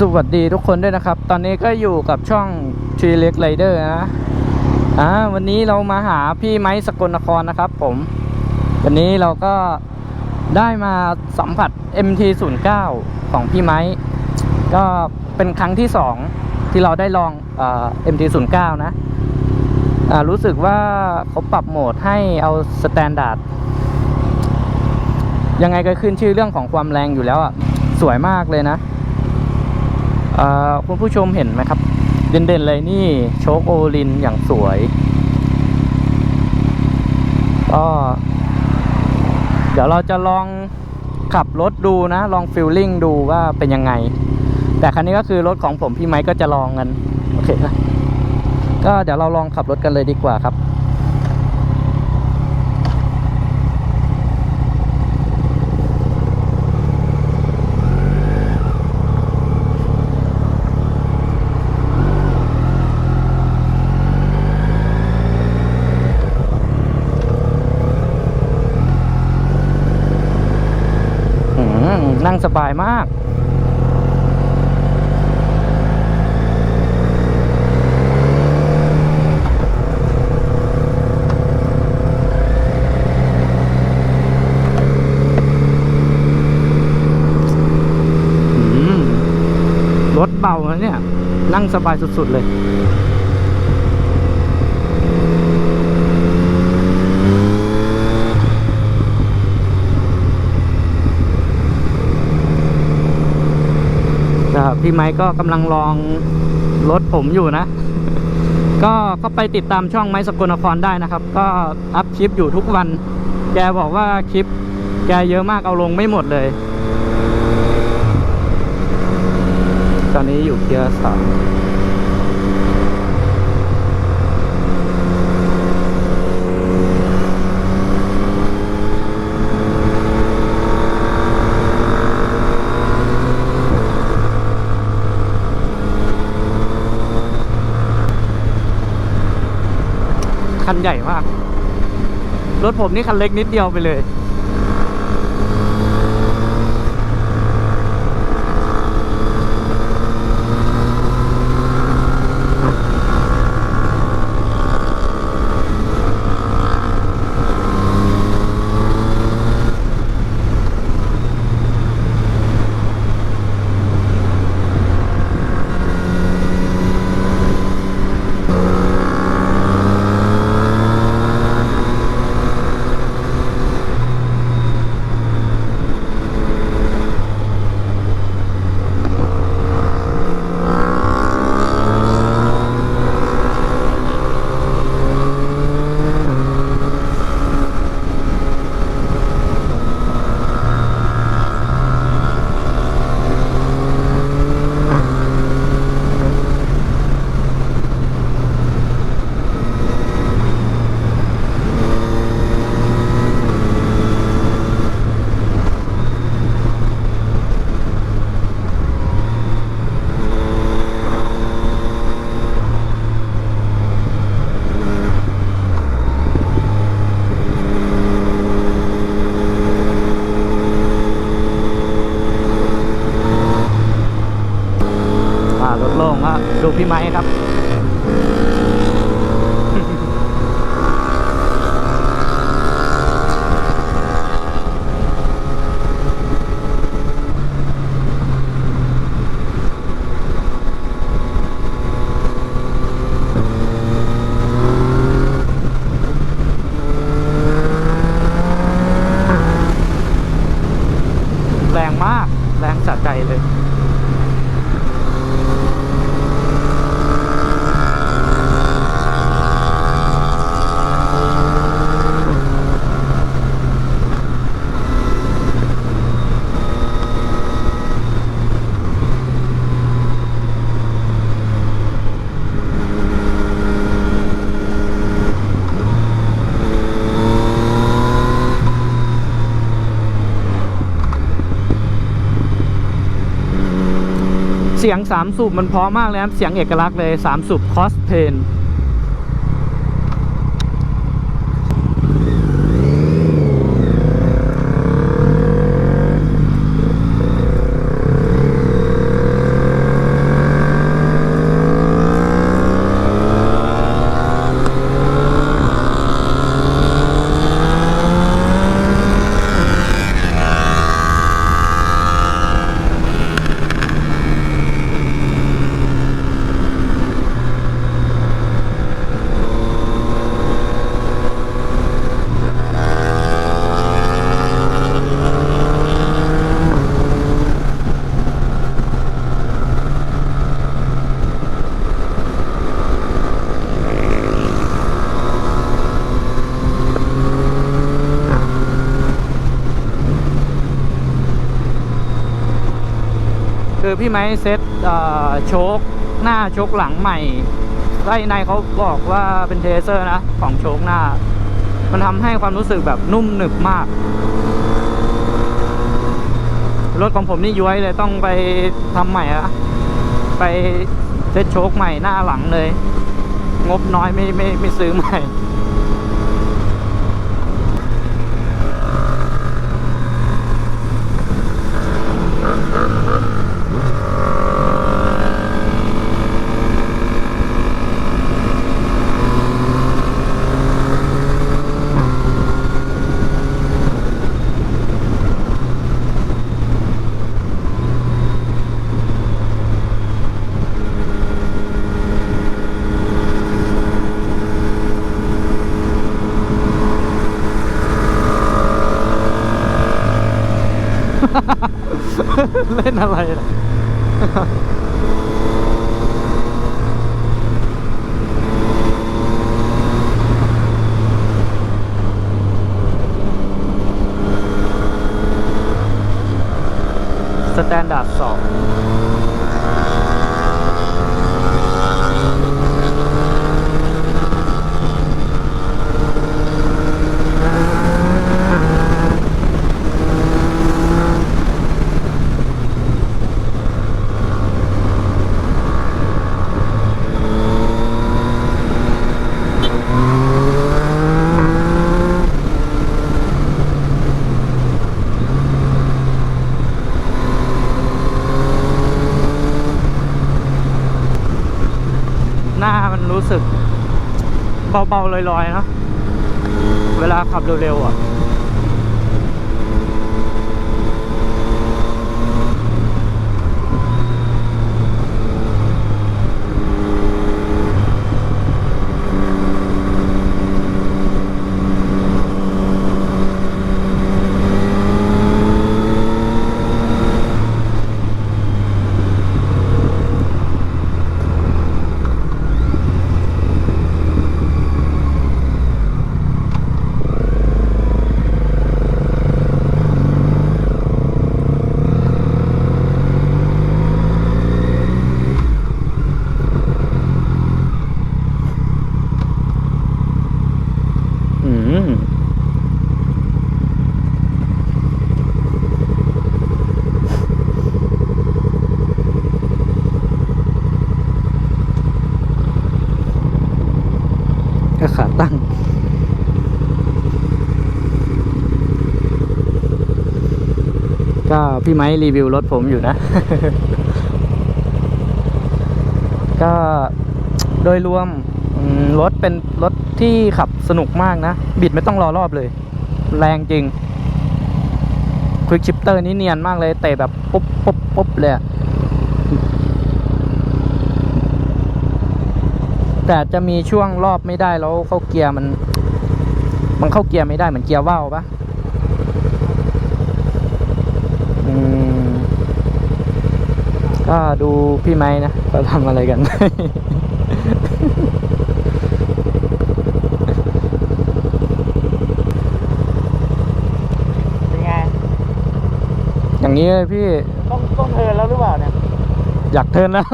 สวัสดีทุกคนด้วยนะครับ ตอนนี้ก็อยู่กับช่อง t r e e l e g Rider นะอ่าวันนี้เรามาหาพี่ไม้สกลนครนะครับ ผม วันนี้เราก็ได้มาสัมผัส MT09 ของพี่ไม้ก็เป็นครั้งที่สองที่เราได้ลองเอ่อ MT09 นะอ่ารู้สึกว่าเขาปรับโหมดให้เอาสแตนดาร์ดยังไงก็ขึ้นชื่อเรื่องของความแรงอยู่แล้วอะ สวยมากเลยนะ คุณผู้ชมเห็นไหมครับ เด่นๆเลยนี่โชคโอลินอย่างสวยก็เดี๋ยวเราจะลองขับรถดูนะ ลองฟิลลิ่งดูว่าเป็นยังไง แต่คันนี้ก็คือรถของผมพี่ไม้ก็จะลองกัน โอเคนะก็เดี๋ยวเราลองขับรถกันเลยดีกว่าครับ นั่งสบายมากรถเบาแล้วเนี่ย นั่งสบายสุด ๆ เลย พี่ไม้ก็กำลังลองรถผมอยู่นะ ก็ก็ไปติดตามช่องไม้สกลนครได้นะครับ ก็อัพคลิปอยู่ทุกวัน แกบอกว่าคลิป แกเยอะมากเอาลงไม่หมดเลย ตอนนี้อยู่เกียร์สามคันใหญ่มาก รถผมนี่คันเล็กนิดเดียวไปเลย อ่ารถโล่งก็ดูพี่ไม้ครับ แรงมาก แรงสะใจ เลย เสียงสามสูบมันเพราะมากเลยครับ เสียงเอกลักษณ์เลยสามสูบคอสเพน คือพี่ไม้เซ็ตโชคหน้าโชคหลังใหม่ไล่ในเขาบอกว่าเป็นเทเซอร์นะของโชคหน้า มันทำให้ความรู้สึกแบบนุ่มหนึบมาก รถของผมนี่ย้วยเลยต้องไปทำใหม่อะไปเซ็ตโชคใหม่หน้าหลังเลย งบน้อยไม่ไม่ไม่ซื้อใหม่ เล่นอะไรนะสแตนดาร์ดสองหน้ามัน รู้สึกเบาๆลอยๆนะ เวลาขับเร็วๆอะ ก็ขาตั้งก็พี่ไม้รีวิวรถผมอยู่นะ ก็โดยรวม รถเป็นรถที่ขับสนุกมากนะ บิดไม่ต้องรอรอบเลย แรงจริงควิกชิปเตอร์นี่เนียนมากเลย เตะแบบปุ๊บปุ๊บปุ๊บเลยแต่จะมีช่วงรอบไม่ได้แล้วเข้าเกียร์มัน มันเข้าเกียร์ไม่ได้เหมือนเกียร์ว่าวปะก็ดูพี่ไม้นะเขาทำอะไรกันไง อย่างนี้เลยพี่ ต้องต้องเทิร์นแล้วหรือเปล่าเนี่ย อยากเทิร์นแล้ว